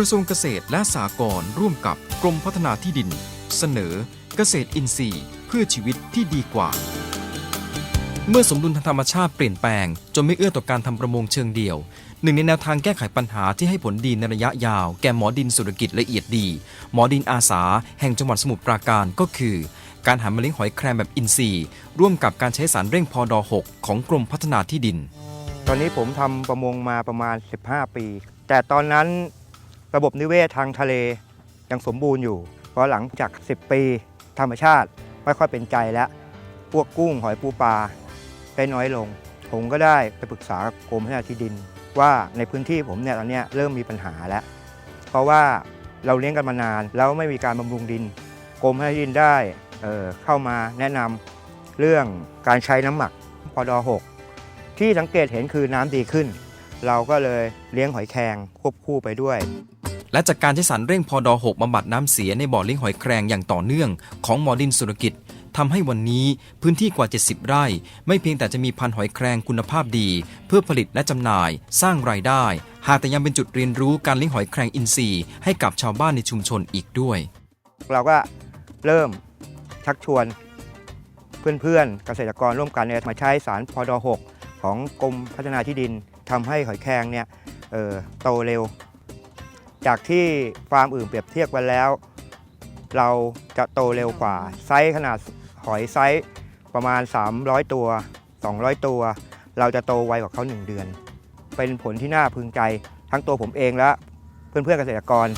กระทรวงเกษตรและสหกรณ์ร่วมกับกรมพัฒนาที่ดิน เสนอเกษตรอินทรีย์ เพื่อชีวิตที่ดีกว่า เมื่อสมดุลทางธรรมชาติเปลี่ยนแปลง จนไม่เอื้อต่อการทำประมงเชิงเดี่ยว หนึ่งในแนวทางแก้ไขปัญหาที่ให้ผลดีในระยะยาว แก่หมอดินสุรกิจละเอียดดี หมอดินอาสา แห่งจังหวัดสมุทรปราการก็คือ การหันมาเลี้ยงหอยแครงแบบอินทรีย์ ร่วมกับการใช้สารเร่งพอดอ6ของกรมพัฒนาที่ดิน ตอนนี้ผมทำประมงมาประมาณ 15 ปี แต่ตอนนั้น ระบบนิเวศทางทะเลยังสมบูรณ์อยู่ เพราะหลังจาก 10 ปีธรรมชาติไม่ค่อยเป็นใจแล้ว พวกกุ้งหอยปูปลาได้น้อยลง ผมก็ได้ไปปรึกษากรมพัฒนาที่ดิน ว่าในพื้นที่ผมเนี่ยตอนนี้เริ่มมีปัญหาแล้ว เพราะว่าเราเลี้ยงกันมานานแล้วไม่มีการบำรุงดิน กรมพัฒนาที่ดินได้เอ่อเข้ามาแนะนำเรื่องการใช้น้ำหมักพอดอ6ที่สังเกตเห็นคือน้ำดีขึ้น เราก็เลยเลี้ยงหอยแครงควบคู่ไปด้วย และจากการใช้สารเร่งพอดอ6บำบัดน้ำเสียในบ่อเลี้ยงหอยแครงอย่างต่อเนื่องของหมอดินสุรกิจทำให้วันนี้พื้นที่กว่า 70 ไร่ ไม่เพียงแต่จะมีพันหอยแครงคุณภาพดี เพื่อผลิตและจำหน่าย สร้างรายได้ หากแต่ยังเป็นจุดเรียนรู้การเลี้ยงหอยแครงอินทรีย์ให้กับชาวบ้านในชุมชนอีกด้วย เราก็เริ่มชักชวนเพื่อนๆเกษตรกรร่วมกันเนี่ยมาใช้สารพอดอ6ของกรมพัฒนาที่ดินทำให้หอยแครงเนี่ยโตเร็ว จากที่ฟาร์มอื่นเปรียบเทียบกันแล้ว เราจะโตเร็วกว่า ไซส์ขนาดหอยไซส์ประมาณ 300 ตัว 200 ตัว เราจะโตไวกว่าเขา 1 เดือน เป็นผลที่น่าพึงใจทั้งตัวผมเองและเพื่อนๆเกษตรกร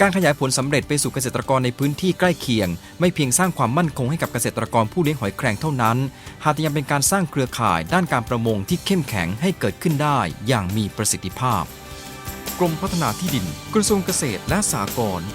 การขยายผลสำเร็จไปสู่เกษตรกรในพื้นที่ใกล้เคียง ไม่เพียงสร้างความมั่นคงให้กับเกษตรกรผู้เลี้ยงหอยแครงเท่านั้น หากยังเป็นการสร้างเครือข่ายด้านการประมงที่เข้มแข็งให้เกิดขึ้นได้อย่างมีประสิทธิภาพ กรมพัฒนาที่ดิน กระทรวงเกษตรและสหกรณ์